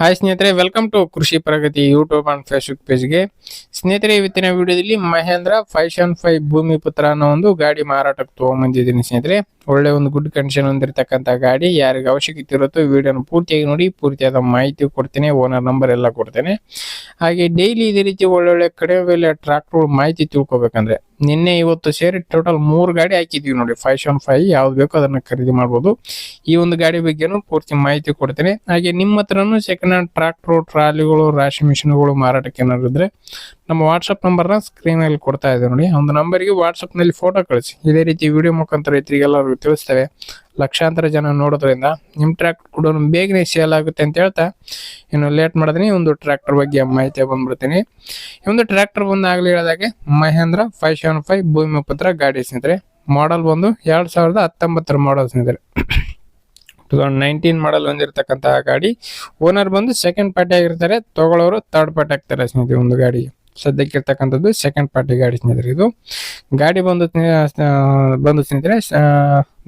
Hi ಸ್ನೇಹಿತರೆ welcome to Krishi Pragati YouTube and Facebook ಪೇಜ್ಗೆ ಸ್ನೇಹಿತರೆ, ಇವತ್ತಿನ ವಿಡಿಯೋದಲ್ಲಿ ಮಹೇಂದ್ರ ಫೈವ್ ಸೆವೆನ್ ಫೈವ್ ಭೂಮಿ ಪುತ್ರ ಅನ್ನೋ ಒಂದು ಗಾಡಿ ಮಾರಾಟಕ್ಕೆ ತೊಗೊಂಬಂದಿದ್ದೀನಿ ಸ್ನೇಹಿತರೆ. ಒಳ್ಳೆ ಒಂದು ಗುಡ್ ಕಂಡೀಷನ್ ಹೊಂದಿರತಕ್ಕಂಥ ಗಾಡಿ, ಯಾರಿಗೆ ಅವಶ್ಯಕತೆ ಇರುತ್ತೋ ವಿಡಿಯೋನ ಪೂರ್ತಿಯಾಗಿ ನೋಡಿ, ಪೂರ್ತಿಯಾದ ಮಾಹಿತಿ ಕೊಡ್ತೇನೆ ಓನರ್ ನಂಬರ್ ಎಲ್ಲ ಕೊಡ್ತೇನೆ. ಹಾಗೆ ಡೈಲಿ ಇದೇ ರೀತಿ ಒಳ್ಳೊಳ್ಳೆ ಕಡಿಮೆ ಬೆಲೆ ಟ್ರಾಕ್ಟರ್ ಮಾಹಿತಿ ತಿಳ್ಕೊಬೇಕಂದ್ರೆ, ನಿನ್ನೆ ಇವತ್ತು ಸೇರಿ ಟೋಟಲ್ ಮೂರು ಗಾಡಿ ಹಾಕಿದೀವಿ ನೋಡಿ ಫೈವ್ ಸೆವೆನ್ ಫೈವ್ ಯಾವ್ದು ಬೇಕೋ ಅದನ್ನ ಖರೀದಿ ಮಾಡ್ಬೋದು. ಈ ಒಂದು ಗಾಡಿ ಬಗ್ಗೆನೂ ಪೂರ್ತಿ ಮಾಹಿತಿ ಕೊಡ್ತೇನೆ. ಹಾಗೆ ನಿಮ್ಮ ಹತ್ರನೂ ಸೆಕೆಂಡ್ ಹ್ಯಾಂಡ್ ಟ್ರಾಕ್ಟರ್ ಟ್ರಾಲಿಗಳು ರಾಶಿ ಮಿಷಿನ್ಗಳು ಮಾರಾಟಕ್ಕೆ ಏನಾದ್ರು ಇದ್ರೆ, ನಮ್ಮ ವಾಟ್ಸಪ್ ನಂಬರ್ನ ಸ್ಕ್ರೀನಲ್ಲಿ ಕೊಡ್ತಾ ಇದೆ ನೋಡಿ, ಒಂದು ನಂಬರ್ಗೆ ವಾಟ್ಸಪ್ನಲ್ಲಿ ಫೋಟೋ ಕಳಿಸಿ. ಇದೇ ರೀತಿ ವಿಡಿಯೋ ಮುಖಾಂತರ ರೈತರಿಗೆಲ್ಲರಿಗೂ ತಿಳಿಸ್ತೇವೆ ಲಕ್ಷಾಂತರ ಜನ ನೋಡೋದ್ರಿಂದ ನಿಮ್ಮ ಟ್ರ್ಯಾಕ್ಟರ್ ಕೂಡ ಬೇಗನೆ ಸೇಲ್ ಆಗುತ್ತೆ ಅಂತ ಹೇಳ್ತಾ, ಇನ್ನು ಲೇಟ್ ಮಾಡಿದ್ರೆ ಒಂದು ಟ್ರ್ಯಾಕ್ಟರ್ ಬಗ್ಗೆ ಮಾಹಿತಿ ಬಂದ್ಬಿಡ್ತೀನಿ. ಈ ಒಂದು ಟ್ರ್ಯಾಕ್ಟರ್ ಬಂದು ಆಗಲಿ ಹೇಳಿದಾಗೆ, ಮಹೇಂದ್ರ ಫೈವ್ ಸೆವೆನ್ ಫೈವ್ ಭೂಮಿ ಪತ್ರ ಗಾಡಿ ಸ್ನೇಹಿತರೆ. ಮಾಡಲ್ ಬಂದು ಎರಡು ಸಾವಿರದ ಹತ್ತೊಂಬತ್ತರ ಮಾಡಲ್ ಸ್ನೇಹಿತರೆ. ಟೂ ತೌಸಂಡ್ ನೈನ್ಟೀನ್ ಮಾಡಲ್ ಹೊಂದಿರತಕ್ಕಂತಹ ಗಾಡಿ. ಓನರ್ ಬಂದು ಸೆಕೆಂಡ್ ಪಾರ್ಟಿ ಆಗಿರ್ತಾರೆ, ತಗೊಳ್ಳೋರು ಥರ್ಡ್ ಪಾರ್ಟಿ ಆಗ್ತಾರೆ ಸ್ನೇಹಿತರೆ ಒಂದು ಗಾಡಿ. ಸದ್ಯಕ್ಕೆ ಇರ್ತಕ್ಕಂಥದ್ದು ಸೆಕೆಂಡ್ ಪಾರ್ಟಿ ಗಾಡಿ ಸ್ನೇಹಿತರೆ ಇದು. ಗಾಡಿ ಬಂದು ಬಂದು ಸ್ನೇಹಿತರೆ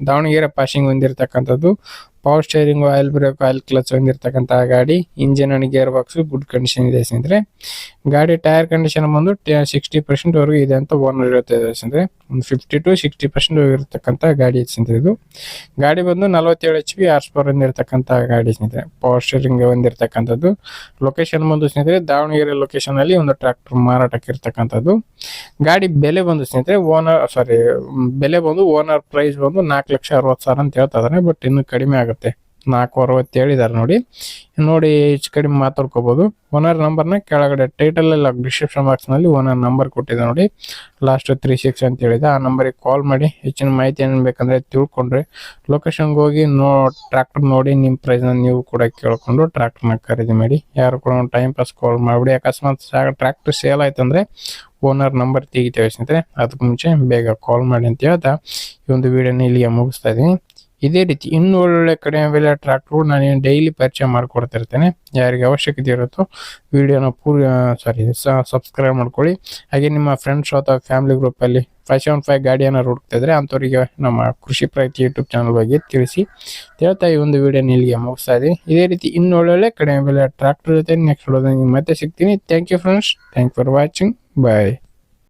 Davangere passing ಹೊಂದಿರತಕ್ಕಂಥದ್ದು. Power steering oil brake oil clutch ಹೊಂದಿರತಕ್ಕಂತಹ ಗಾಡಿ engine and gear box good condition ಇದೆ ಸ್ನೇಹಿತರೆ. ಗಾಡಿ ಟೈರ್ ಕಂಡೀಷನ್ ಬಂದು ಸಿಕ್ಸ್ಟಿ ಪರ್ಸೆಂಟ್ ವರೆಗೂ ಇದೆ ಅಂತ ಓನರ್ ಹೇಳ್ತಿದ್ದಾರೆ ಸ್ನೇಹಿತರೆ. ಒಂದು ಫಿಫ್ಟಿ ಟು ಸಿಕ್ಸ್ಟಿ ಪರ್ಸೆಂಟ್ ಇರತಕ್ಕಂತಹ ಗಾಡಿ ಸ್ನೇಹಿತರೆ ಇದು. ಗಾಡಿ ಬಂದು ನಲವತ್ತೇಳು ಎಚ್ ಪಿ ಆರ್ಸ್ ಪವರ್ ಹೊಂದಿರತಕ್ಕಂಥ ಗಾಡಿ ಸ್ನೇಹಿತರೆ. ಪವರ್ ಸ್ಟೇರಿಂಗ್ ಹೊಂದಿರತಕ್ಕಂಥದ್ದು ಲೊಕೇಶನ್ ಬಂದು ಸ್ನೇಹಿತರೆ, ದಾವಣಗೆರೆ ಲೊಕೇಶನ್ ಅಲ್ಲಿ ಒಂದು ಟ್ರಾಕ್ಟರ್ ಮಾರಾಟಕ್ಕೆ ಇರ್ತಕ್ಕಂಥದ್ದು ಗಾಡಿ ಬೆಲೆ ಬಂದು ಸ್ನೇಹಿತರೆ ಓನರ್ ಸಾರಿ ಬೆಲೆ ಬಂದು ಓನರ್ ಪ್ರೈಸ್ ಬಂದು ನಾಲ್ಕು ಲಕ್ಷ ಅರವತ್ತು ಸಾವಿರ ಅಂತ ಹೇಳ್ತಾ ಇದಾರೆ ಬಟ್ ಇನ್ನು ಕಡಿಮೆ ಆಗುತ್ತೆ. ನಾಲ್ಕು ಅರವತ್ತು ಹೇಳಿದ್ದಾರೆ ನೋಡಿ. ನೋಡಿ ಹೆಚ್ಚು ಕಡಿಮೆ ಮಾತಾಡ್ಕೋಬೋದು. ಓನರ್ ನಂಬರ್ನ ಕೆಳಗಡೆ ಟೈಟಲ್ ಎಲ್ಲ ಡಿಸ್ಕ್ರಿಪ್ಷನ್ ಬಾಕ್ಸ್ನಲ್ಲಿ ಓನರ್ ನಂಬರ್ ಕೊಟ್ಟಿದೆ ನೋಡಿ. ಲಾಸ್ಟ್ ತ್ರೀ ಸಿಕ್ಸ್ ಅಂತ ಹೇಳಿದೆ. ಆ ನಂಬರಿಗೆ ಕಾಲ್ ಮಾಡಿ, ಹೆಚ್ಚಿನ ಮಾಹಿತಿ ಏನು ಬೇಕಂದರೆ ತಿಳ್ಕೊಂಡ್ರೆ ಲೊಕೇಶನ್ಗೆ ಹೋಗಿ ನೋ ಟ್ರ್ಯಾಕ್ಟರ್ ನೋಡಿ ನಿಮ್ಮ ಪ್ರೈಸ್ನ ನೀವು ಕೂಡ ಕೇಳಿಕೊಂಡು ಟ್ರ್ಯಾಕ್ಟರ್ನ ಖರೀದಿ ಮಾಡಿ. ಯಾರು ಕೂಡ ಟೈಮ್ ಪಾಸ್ ಕಾಲ್ ಮಾಡಿಬಿಡಿ. ಅಕಸ್ಮಾತ್ ಟ್ರ್ಯಾಕ್ಟರ್ ಸೇಲ್ ಆಯ್ತಂದರೆ ಓನರ್ ನಂಬರ್ ತೆಗಿತೇವೆ ಸ್ನೇಹಿತರೆ. ಅದಕ್ಕೆ ಮುಂಚೆ ಬೇಗ ಕಾಲ್ ಮಾಡಿ ಅಂತ ಹೇಳ್ತಾ ಈ ಒಂದು ವಿಡಿಯೋನ ಇಲ್ಲಿಗೆ ಮುಗಿಸ್ತಾ ಇದ್ದೀನಿ. ಇದೇ ರೀತಿ ಇನ್ನೂ ಒಳ್ಳೊಳ್ಳೆ ಕಡಿಮೆ ಬೆಲೆ ಟ್ರ್ಯಾಕ್ಟ್ರು ನಾನು ಡೈಲಿ ಪರಿಚಯ ಮಾಡಿಕೊಡ್ತಿರ್ತೇನೆ. ಯಾರಿಗೆ ಅವಶ್ಯಕತೆ ಇರುತ್ತೋ ವಿಡಿಯೋನ ಪೂರ್ ಸಾರಿ ಸಬ್ಸ್ಕ್ರೈಬ್ ಮಾಡ್ಕೊಳ್ಳಿ. ಹಾಗೆ ನಿಮ್ಮ ಫ್ರೆಂಡ್ಸ್ ಅಥವಾ ಫ್ಯಾಮಿಲಿ ಗ್ರೂಪಲ್ಲಿ ಫೈವ್ ಸೆವೆನ್ ಫೈವ್ ಗಾಡಿಯನ್ನು ಹುಡುಕ್ತಾ ಅಂಥವ್ರಿಗೆ ನಮ್ಮ ಕೃಷಿ ಪ್ರಗತಿ ಯೂಟ್ಯೂಬ್ ಚಾನಲ್ ಬಗ್ಗೆ ತಿಳಿಸಿ. ಹೇಳ್ತಾ ಈ ಒಂದು ವಿಡಿಯೋನ ಇಲ್ಲಿಗೆ ಮುಗಿಸ್ತಾ ಇದ್ದೀನಿ. ಇದೇ ರೀತಿ ಇನ್ನೂ ಒಳ್ಳೊಳ್ಳೆ ಕಡಿಮೆ ಬೆಲೆ ಟ್ರ್ಯಾಕ್ಟರ್ ಜೊತೆ ನೆಕ್ಸ್ಟ್ ಮತ್ತೆ ಸಿಗ್ತೀನಿ. Thank you friends thank for watching bye